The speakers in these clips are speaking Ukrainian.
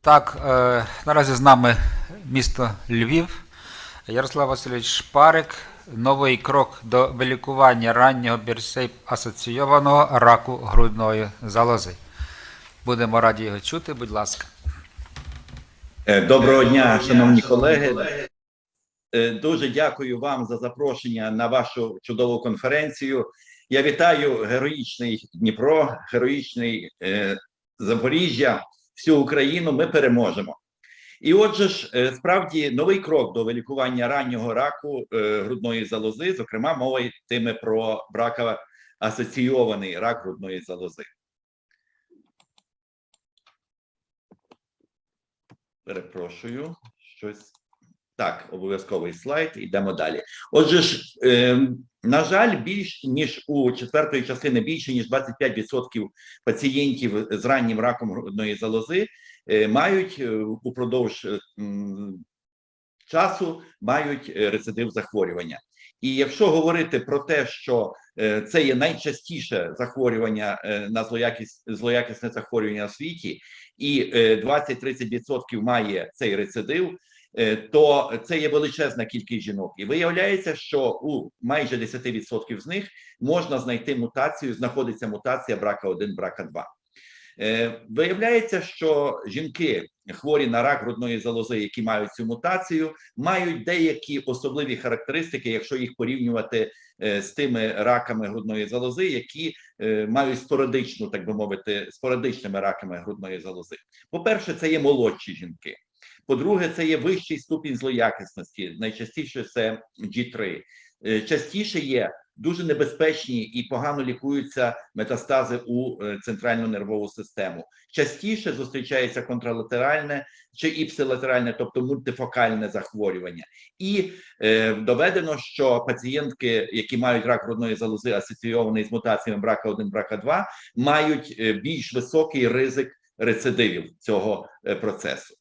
Так, е, наразі з нами місто Львів. Ярослав Васильович Шпарик. Новий крок до вилікування раннього бірсейп асоційованого раку грудної залози. Будемо раді його чути, будь ласка. Е, Доброго дня, шановні колеги. Е, Дуже дякую вам за запрошення на вашу чудову конференцію. Я вітаю героїчний Дніпро, героїчний Запоріжжя, всю Україну. Ми переможемо. І отже ж, е, справді новий крок до вилікування раннього раку е, грудної залози, зокрема, мова йтиме про брака асоційований рак грудної залози. Перепрошую, щось. Так, обов'язковий слайд, йдемо далі. Отже ж, е, на жаль, більш ніж у четвертої частини більше ніж 25% пацієнтів з раннім раком грудної залози е, мають е, упродовж е, часу мають рецидив захворювання. І якщо говорити про те, що це є найчастіше захворювання на злоякіс, злоякісне захворювання у світі, і е, 20-30% має цей рецидив, то це є величезна кількість жінок. І виявляється, що у майже 10% з них можна знайти мутацію, знаходиться мутація брака 1, брака 2. Е, Виявляється, що жінки хворі на рак грудної залози, які мають цю мутацію, мають деякі особливі характеристики, якщо їх порівнювати е, з тими раками грудної залози, які е, мають спорадичну, так би мовити, спорадичними раками грудної залози. По-перше, це є молодші жінки. По-друге, це є вищий ступінь злоякісності. Найчастіше це G3. Е, Частіше є дуже небезпечні і погано лікуються метастази у е, центральну нервову систему. Частіше зустрічається контралатеральне чи іпсилатеральне, тобто мультифокальне захворювання. І е, доведено, що пацієнтки, які мають рак грудної залози, асоційований з мутаціями брака 1, брака 2, мають е, більш високий ризик рецидивів цього процесу.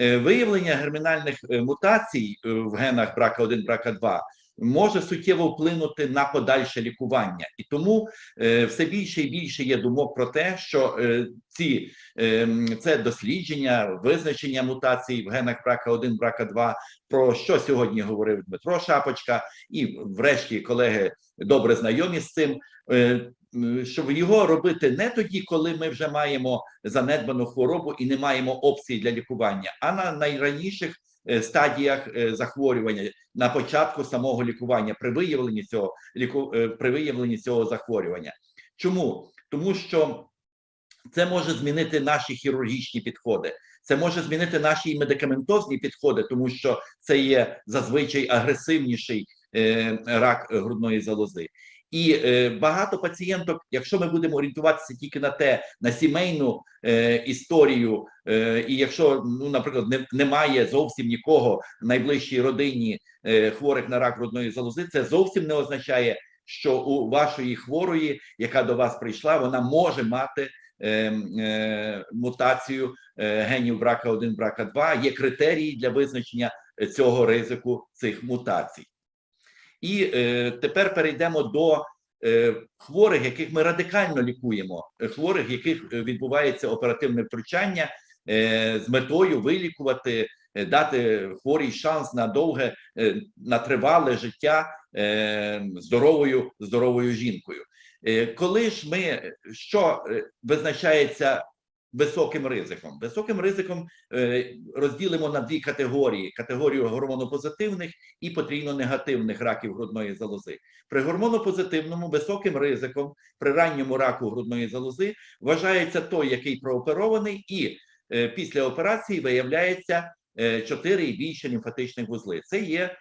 Е, Виявлення гермінальних е, мутацій е, в генах брака 1, брака 2 може суттєво вплинути на подальше лікування, і тому е, все більше і більше є думок про те, що е, ці е, це дослідження, визначення мутацій в генах брака 1, брака 2, про що сьогодні говорив Дмитро Шапочка, і врешті колеги добре знайомі з цим. Щоб його робити не тоді, коли ми вже маємо занедбану хворобу і не маємо опцій для лікування, а на найраніших стадіях е, захворювання на початку самого лікування при виявленні цього ліку е, при виявленні цього захворювання. Чому? Тому що це може змінити наші хірургічні підходи, це може змінити наші медикаментозні підходи, тому що це є зазвичай агресивніший е, рак е, грудної залози. І е, багато пацієнток, якщо ми будемо орієнтуватися тільки на те, на сімейну е, історію, е, і якщо, ну, наприклад, не, немає зовсім нікого в найближчій родині е, хворих на рак грудної залози, це зовсім не означає, що у вашої хворої, яка до вас прийшла, вона може мати е, е, мутацію е, генів брака 1, брака 2. Є критерії для визначення цього ризику цих мутацій. І е, тепер перейдемо до е, хворих, яких ми радикально лікуємо, е, хворих, яких е, відбувається оперативне втручання е, з метою вилікувати, е, дати хворій шанс на довге, е, на тривале життя е, здоровою, здоровою жінкою. Е, коли ж ми що визначається високим ризиком? Високим ризиком е, розділимо на дві категорії: категорію гормонопозитивних і потрійно-негативних раків грудної залози. При гормонопозитивному високим ризиком при ранньому раку грудної залози вважається той, який прооперований, і е, після операції виявляється е, 4 і більше лімфатичних вузли. Це є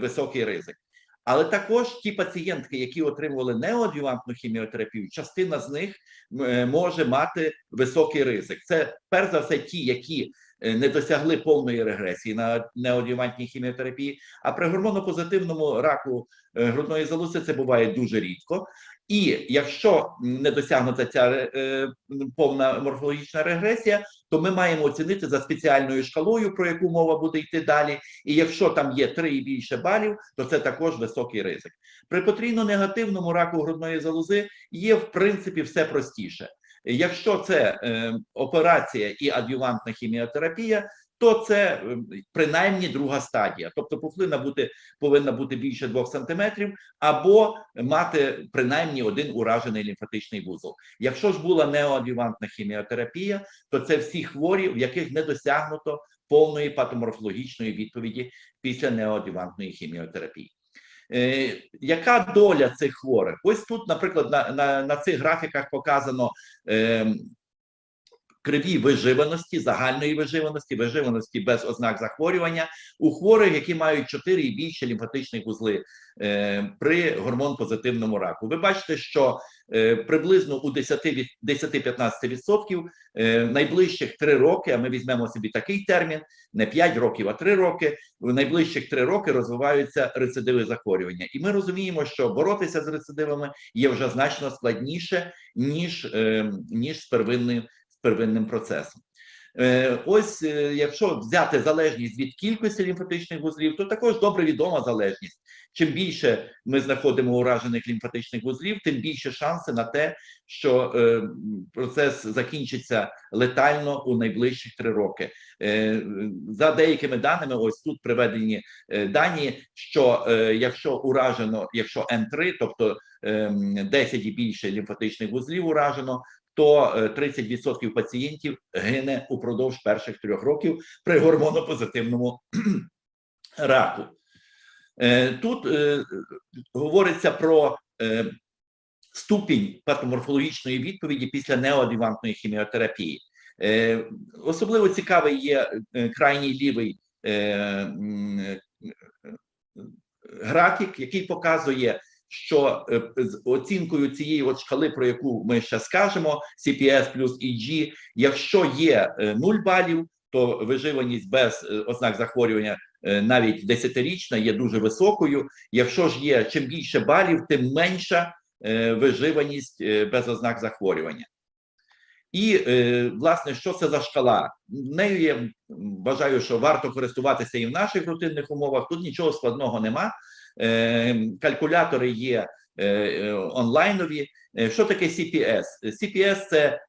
високий ризик. Але також ті пацієнтки, які отримували неоадювантну хіміотерапію, частина з них е, може мати високий ризик. Це перш за все ті, які е, не досягли повної регресії на неоадювантній хіміотерапії. А при гормонопозитивному раку е, грудної залози це буває дуже рідко. І якщо не досягнута ця е, повна морфологічна регресія, то ми маємо оцінити за спеціальною шкалою, про яку мова буде йти далі. І якщо там є три і більше балів, то це також високий ризик. При потрійно негативному раку грудної залози є в принципі все простіше. Якщо це е, операція і адювантна хіміотерапія, то це е, принаймні друга стадія. Тобто пухлина бути, повинна бути більше 2 см або мати принаймні один уражений лімфатичний вузол. Якщо ж була неоадювантна хіміотерапія, то це всі хворі, в яких не досягнуто повної патоморфологічної відповіді після неоадювантної хіміотерапії. Е, яка доля цих хворих? Ось тут, наприклад, на, на, на цих графіках показано е, криві виживаності, загальної виживаності, виживаності без ознак захворювання у хворих, які мають 4 і більше лімфатичних вузли е, при гормон-позитивному раку. Ви бачите, що е, приблизно у 10 від- 10-15% е, найближчих 3 роки, а ми візьмемо собі такий термін, не 5 років, а 3 роки, в найближчих 3 роки розвиваються рецидиви захворювання. І ми розуміємо, що боротися з рецидивами є вже значно складніше, ніж, е, ніж з первинним, первинним процесом. Е, Ось, е, якщо взяти залежність від кількості лімфатичних вузлів, то також добре відома залежність. Чим більше ми знаходимо уражених лімфатичних вузлів, тим більше шанси на те, що е, процес закінчиться летально у найближчих три роки. За деякими даними, ось тут приведені дані, що якщо уражено, якщо Н3, тобто е, 10 і більше лімфатичних вузлів уражено, то е, 30% пацієнтів гине упродовж перших трьох років при гормонопозитивному раку. Е, Тут е, говориться про е, ступінь патоморфологічної відповіді після неоадювантної хіміотерапії. Е, Особливо цікавий є е, крайній лівий е, е, графік, який показує, що е, з оцінкою цієї от шкали, про яку ми ще скажемо, CPS плюс EG, якщо є 0 балів, то виживаність без е, ознак захворювання е, навіть десятирічна є дуже високою. Якщо ж є чим більше балів, тим менша е, виживаність е, без ознак захворювання. І е, власне, що це за шкала? Нею я вважаю, що варто користуватися і в наших рутинних умовах. Тут нічого складного нема. Е, калькулятори є е, е, онлайнові. Що таке CPS? CPS – це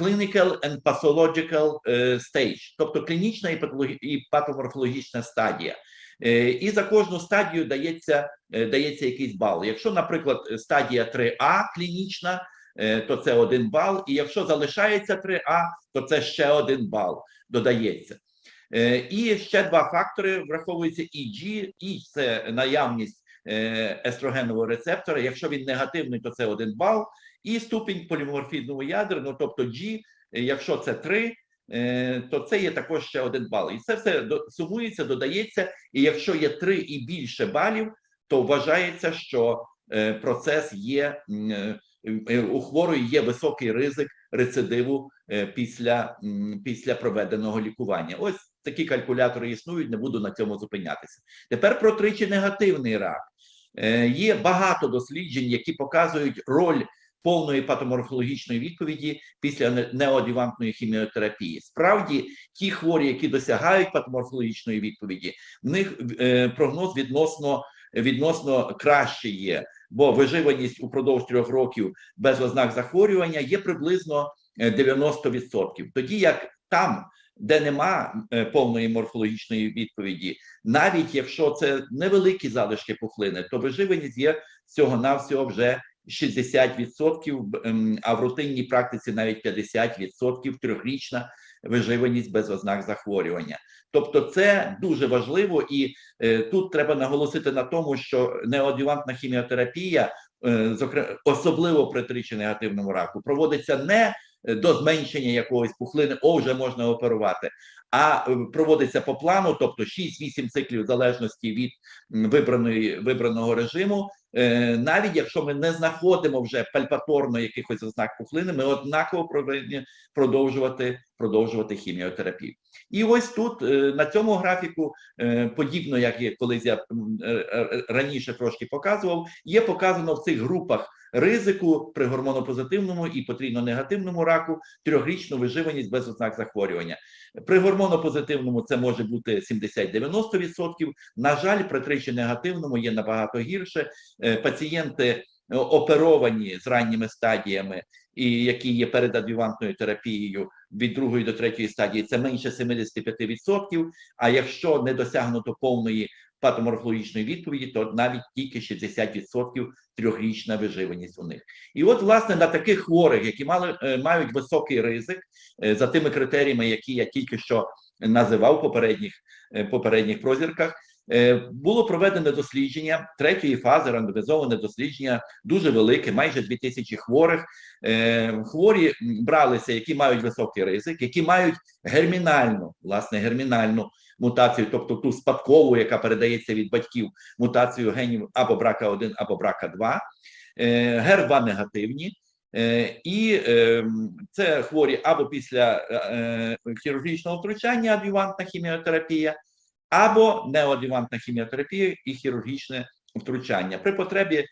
Clinical and Pathological Stage, тобто клінічна і патоморфологічна стадія. І за кожну стадію дається, дається якийсь бал. Якщо, наприклад, стадія 3А клінічна, то це один бал. І якщо залишається 3А, то це ще один бал додається. Е, І ще два фактори враховуються EG, І це наявність е, естрогенового рецептора. Якщо він негативний, то це один бал. І ступінь поліморфізму ядерного, тобто G, е, якщо це 3, е, то це є також ще один бал. І це все сумується, додається. І якщо є 3 і більше балів, то вважається, що процес є у хворої є високий ризик рецидиву е, після, після проведеного лікування. Ось такі калькулятори існують, не буду на цьому зупинятися. Тепер про тричі негативний рак. Е, Є багато досліджень, які показують роль повної патоморфологічної відповіді після не- неоадювантної хіміотерапії. Справді, ті хворі, які досягають патоморфологічної відповіді, в них е, прогноз відносно, відносно краще є, бо виживаність упродовж трьох років без ознак захворювання є приблизно е, 90%. Тоді як там, де нема е, повної морфологічної відповіді, навіть якщо це невеликі залишки пухлини, то виживаність є всього навсього вже 60%, ем, а в рутинній практиці навіть 50% трьохрічна виживаність без ознак захворювання. Тобто, це дуже важливо, і е, тут треба наголосити на тому, що неоадювантна хіміотерапія, е, зокрема, особливо при тричі негативному раку, проводиться не е, до зменшення якогось пухлини, о, вже можна оперувати, а е, проводиться по плану, тобто 6-8 циклів залежності від вибраної вибраного режиму. Е, Навіть якщо ми не знаходимо вже пальпаторно якихось ознак пухлини, ми однаково повинні продовжувати продовжувати хіміотерапію. І ось тут е, на цьому графіку, е, подібно як я колись я раніше трошки показував, є показано в цих групах ризику при гормонопозитивному і потрійно-негативному раку трьохрічну виживаність без ознак захворювання. При гормонопозитивному це може бути 70-90%. На жаль, при тричі негативному є набагато гірше. Е, Пацієнти е, оперовані з ранніми стадіями, і які є передадювантною терапією від другої до третьої стадії, це менше 75%, А якщо не досягнуто повної патоморфологічної відповіді, то навіть тільки 60% трьохрічна виживаність у них. І от, власне, на таких хворих, які мали е, мають високий ризик е, за тими критеріями, які я тільки що називав в попередніх е, попередніх прозірках. Було проведено дослідження третьої фази, рандомізоване дослідження, дуже велике, майже 2000 хворих. Хворі бралися, які мають високий ризик, які мають гермінальну, власне, гермінальну мутацію, тобто ту спадкову, яка передається від батьків, мутацію генів або брака 1 або брака 2 е, ГЕР-2 негативні. Е, І е, це хворі або після хірургічного втручання адювантна хіміотерапія, або неоадювантна хіміотерапія і хірургічне втручання. При потребі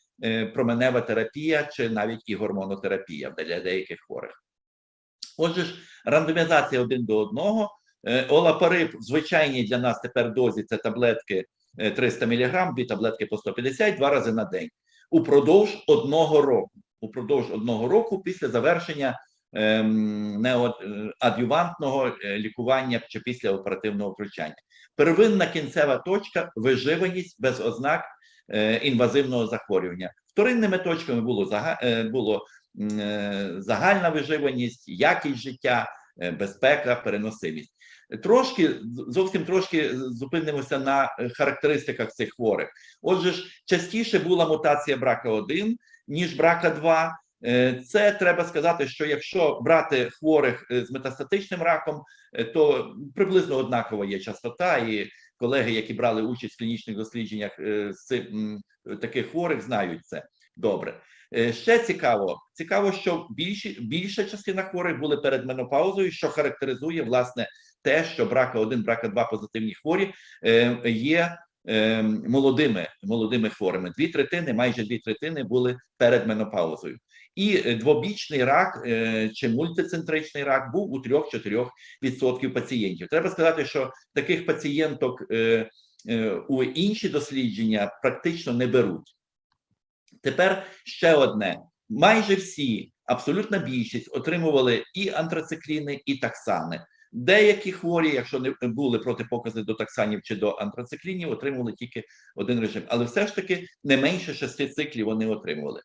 променева терапія чи навіть і гормонотерапія для деяких хворих. Отже ж, рандомізація один до одного. Е, Олапариб в звичайній для нас тепер дозі це таблетки е, 300 мг, дві таблетки по 150, два рази на день. Упродовж одного року. Упродовж одного року після завершення ем, неоадювантного е, лікування чи після оперативного втручання. Первинна кінцева точка виживаність без ознак е, інвазивного захворювання. Вторинними точками було, зага- е, було е, загальна виживаність, якість життя, е, безпека, переносимість. Трошки зовсім трошки зупинимося на характеристиках цих хворих. Отже ж, частіше була мутація брака 1, ніж брака 2. Е, Це треба сказати, що якщо брати хворих е, з метастатичним раком, е, то приблизно однакова є частота, і колеги, які брали участь в клінічних дослідженнях з таких хворих, знають це добре. Ще цікаво, цікаво, що більші, більша частина хворих були перед менопаузою, що характеризує власне те, що брака 1, брака 2 позитивні хворі е, є е, молодими, молодими хворими. Дві третини, майже дві третини були перед менопаузою. І двобічний рак е, чи мультицентричний рак був у 3-4% пацієнтів. Треба сказати, що таких пацієнток у інші дослідження практично не беруть. Тепер ще одне: майже всі, абсолютна більшість, отримували і антрацикліни, і таксани. Деякі хворі, якщо не були протипокази до таксанів чи до антрациклінів, отримували тільки один режим. Але все ж таки не менше шести циклів вони отримували.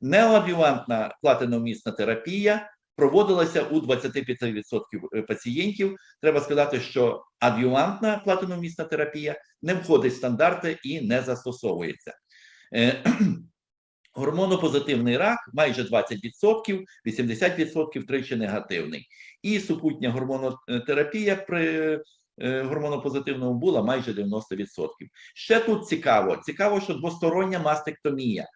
Неоадювантна платиномісна терапія проводилася у 25% пацієнтів. Треба сказати, що адювантна платиномісна терапія не входить в стандарти і не застосовується. Гормонопозитивний рак майже 20%, 80% тричі негативний. І супутня гормонотерапія при е, гормонопозитивному була майже 90%. Ще тут цікаво: цікаво, що двостороння мастектомія.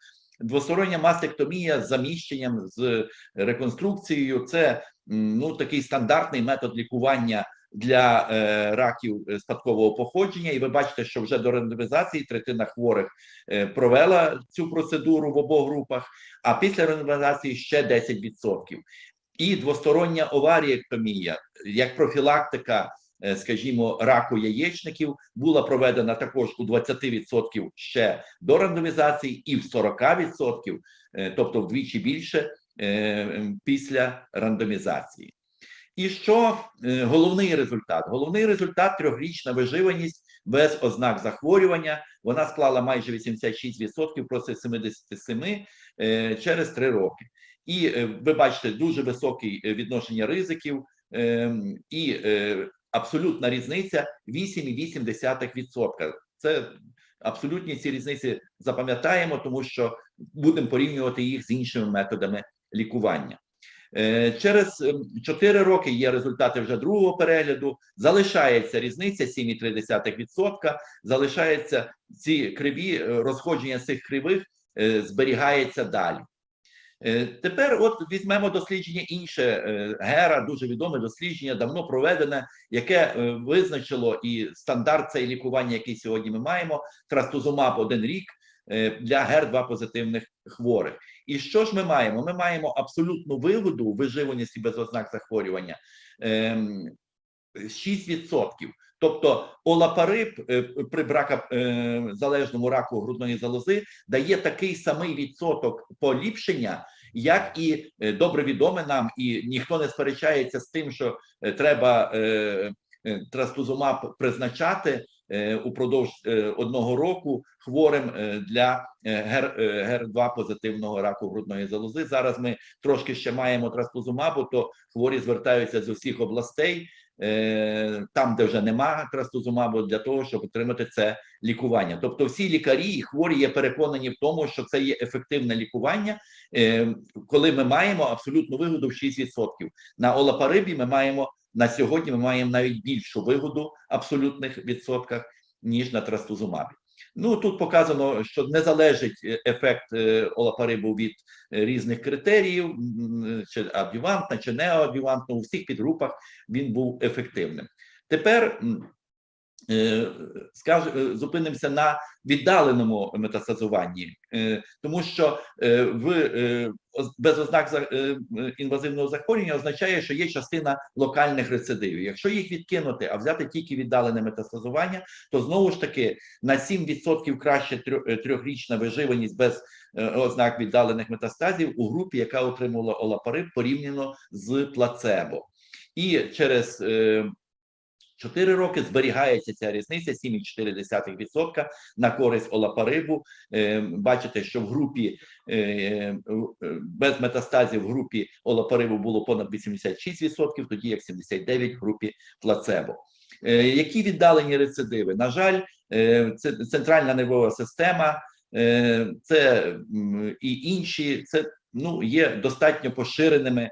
Двостороння мастектомія з заміщенням з реконструкцією це ну такий стандартний метод лікування для е, раків е, спадкового походження. І ви бачите, що вже до рандомізації третина хворих е, провела цю процедуру в обох групах, а після рандомізації ще 10%. І двостороння оваріектомія як профілактика, скажімо, раку яєчників була проведена також у 20% ще до рандомізації, і в 40%, е, тобто вдвічі більше після рандомізації. І що е, головний результат? Головний результат трьохрічна виживаність без ознак захворювання. Вона склала майже 86% проти 77% е, через 3 роки. І е, ви бачите дуже високе відношення ризиків е, і абсолютна різниця 8,8%. Це абсолютні ці різниці запам'ятаємо, тому що будемо порівнювати їх з іншими методами лікування. Е, Через 4 роки є результати вже другого перегляду. Залишається різниця 7,3%, залишається ці криві е, розходження цих кривих е, зберігається далі. Тепер, от візьмемо дослідження інше Гера, дуже відоме дослідження, давно проведене, яке визначило і стандарт цей лікування, який сьогодні ми маємо, трастузумаб один рік для ГЕР-2 позитивних хворих. І що ж ми маємо? Ми маємо абсолютну вигоду у виживаності без ознак захворювання ем, 6%. Тобто олапариб е, при бракозалежному раку грудної залози дає такий самий відсоток поліпшення, як і е, добре відоме нам, і ніхто не сперечається з тим, що е, треба е, е, трастузумаб призначати е, упродовж е, одного року хворим е, для е, гер, е, гер-2 позитивного раку грудної залози. Зараз ми трошки ще маємо трастузумабу, то хворі звертаються з усіх областей. е, Там, де вже нема трастузумабу, для того, щоб отримати це лікування. Тобто, всі лікарі і хворі є переконані в тому, що це є ефективне лікування, е, коли ми маємо абсолютну вигоду в 6%. На олапарибі ми маємо на сьогодні. Ми маємо навіть більшу вигоду в абсолютних відсотках ніж на трастузумабі. Ну тут показано, що не залежить е, ефект е, олапарибу від е, різних критеріїв, чи адювантна, чи неоадювантна, у всіх підгрупах він був ефективним. Тепер скаж, е, зупинимося на віддаленому метастазуванні, е, тому що е, в е, без ознак е, е, інвазивного захворювання означає, що є частина локальних рецидивів. Якщо їх відкинути, а взяти тільки віддалене метастазування, то знову ж таки на 7% краще трьох- е, трьохрічна виживаність без е, ознак віддалених метастазів у групі, яка отримувала олапариб порівняно з плацебо. І через е, 4 роки зберігається ця різниця 7,4% на користь олапарибу. Е, Бачите, що в групі е, е, без метастазів в групі олапарибу було понад 86%, тоді як 79% в групі плацебо. Які віддалені рецидиви? На жаль, це центральна нервова система, це і інші, це ну, є достатньо поширеними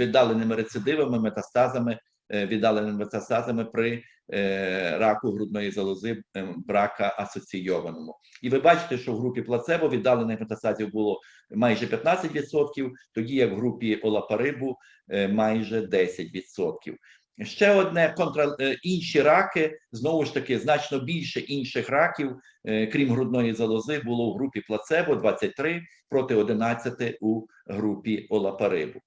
віддаленими рецидивами, метастазами, віддаленими метастазами при е, раку грудної залози е, брака асоційованому. І ви бачите, що в групі плацебо віддалених метастазів було майже 15%, тоді як в групі олапарибу е, майже 10%. Ще одне контра е, інші раки знову ж таки значно більше інших раків, е, крім грудної залози, було в групі плацебо 23 проти 11 у групі олапарибу.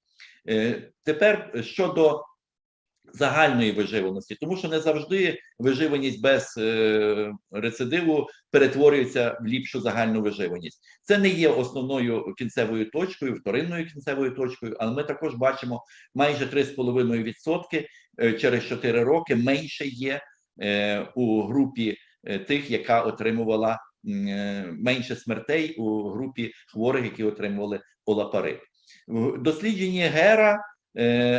Е, Тепер щодо загальної виживаності, тому що не завжди виживаність без е, рецидиву перетворюється в ліпшу загальну виживаність. Це не є основною кінцевою точкою, вторинною кінцевою точкою, але ми також бачимо майже 3,5% е, через 4 роки менше є е, у групі е, тих, яка отримувала е, менше смертей у групі хворих, які отримували олапариб. В дослідженні Гера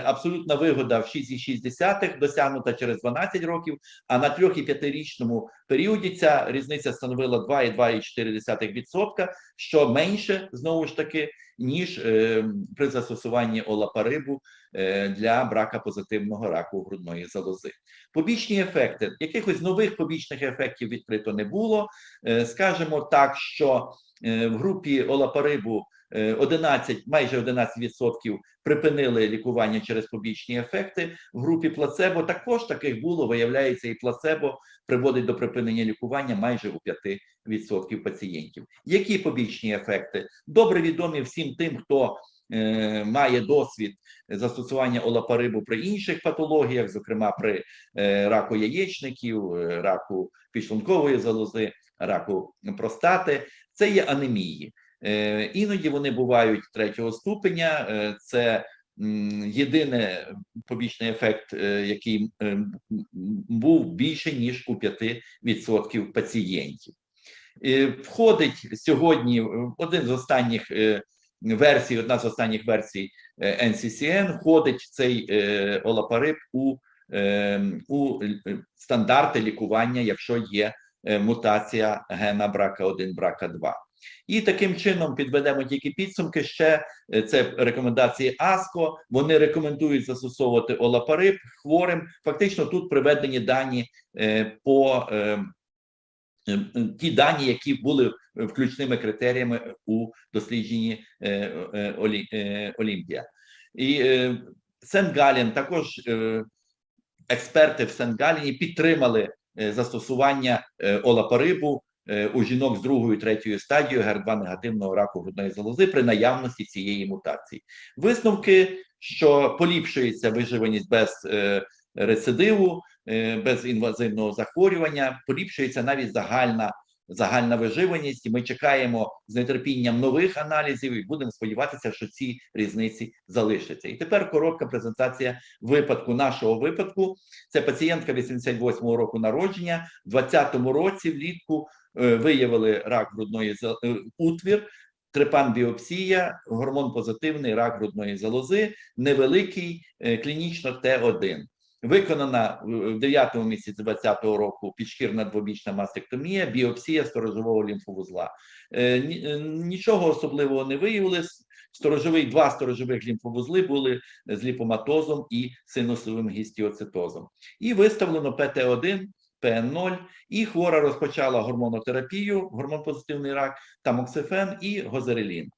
абсолютна вигода в 6,6 досягнута через 12 років, а на 3 і 5-річному періоді ця різниця становила 2,2,4%, що менше знову ж таки, ніж е, при застосуванні олапарибу е, для брака позитивного раку грудної залози. Побічні ефекти якихось нових побічних ефектів відкрито не було. Е, Скажемо так, що е, в групі олапарибу е, 11, майже 11% припинили лікування через побічні ефекти. В групі плацебо також таких було. Виявляється, і плацебо приводить до припинення лікування майже у 5% пацієнтів. Які побічні ефекти? Добре відомі всім тим, хто е, має досвід застосування олапарибу при інших патологіях, зокрема при е, раку яєчників, е, раку підшлункової залози, раку простати. Це є анемії. Е, Іноді вони бувають третього ступеня. Е, Це єдиний побічний ефект, е, який був більше ніж у 5% пацієнтів. Входить сьогодні один з останніх версій, одна з останніх версій NCCN, входить цей олапариб у, у стандарти лікування, якщо є мутація гена брака 1, брака 2. І таким чином підведемо тільки підсумки. Ще е, це рекомендації АСКО. Вони рекомендують застосовувати олапариб хворим. Фактично тут приведені дані е, по е, ті дані, які були включними критеріями у дослідженні Олі- Олімпія. І Сен-Галін також експерти в Сен-Галіні підтримали застосування олапарибу у жінок з другою третьою стадією ГЕР-2 негативного раку грудної залози при наявності цієї мутації. Висновки, що поліпшується виживаність без е, рецидиву, е, без інвазивного захворювання, поліпшується навіть загальна. Загальна виживаність, ми чекаємо з нетерпінням нових аналізів і будемо сподіватися, що ці різниці залишаться. І тепер коротка презентація випадку нашого випадку. Це пацієнтка 88-го року народження. В 20-му році влітку е, виявили рак грудної е, утвір, трепан біопсія, гормон позитивний рак грудної залози, невеликий е, клінічно Т1. Виконана в 9 місяці 20-го року підшкірна двобічна мастектомія, біопсія сторожового лімфовузла. Е, е, Нічого особливого не виявилось. Сторожовий, два сторожових лімфовузли були з ліпоматозом і синусовим гістіоцитозом. І виставлено ПТ1, ПН0, і хвора розпочала гормонотерапію, гормон-позитивний рак, тамоксифен і гозерелін.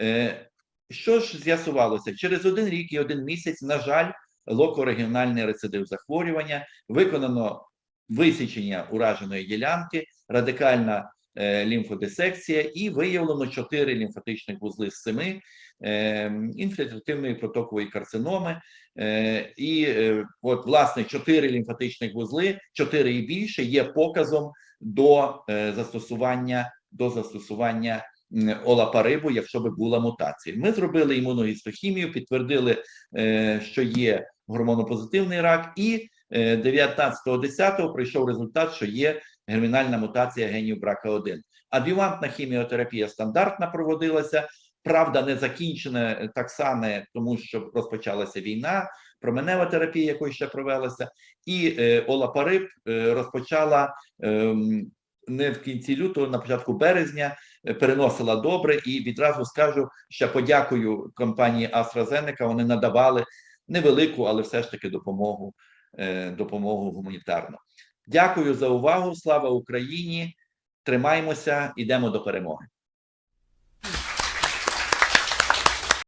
Е, Що ж з'ясувалося? Через один рік і один місяць, на жаль, локорегіональний рецидив захворювання, виконано висічення ураженої ділянки, радикальна е, лімфодисекція і виявлено 4 лімфатичних вузли з 7 е, інфільтративної протокової карциноми. Е, і от, власне, 4 лімфатичних вузли, 4 і більше є показом до застосування до застосування олапарибу, якщо би була мутація. Ми зробили імуногістохімію, підтвердили, що є гормонопозитивний рак, і е, 19.10 прийшов результат, що є гермінальна мутація генів брака 1 Адювантна хіміотерапія стандартна проводилася. Правда, не закінчена е, так само, тому що розпочалася війна, променева терапія, якою ще провелася, і е, Олапариб е, розпочала ем, не в кінці лютого, на початку березня, е, переносила добре. І відразу скажу, що подякую компанії AstraZeneca, Вони надавали невелику, але все ж таки допомогу, е, допомогу гуманітарну. Дякую за увагу. Слава Україні! Тримаємося, ідемо до перемоги.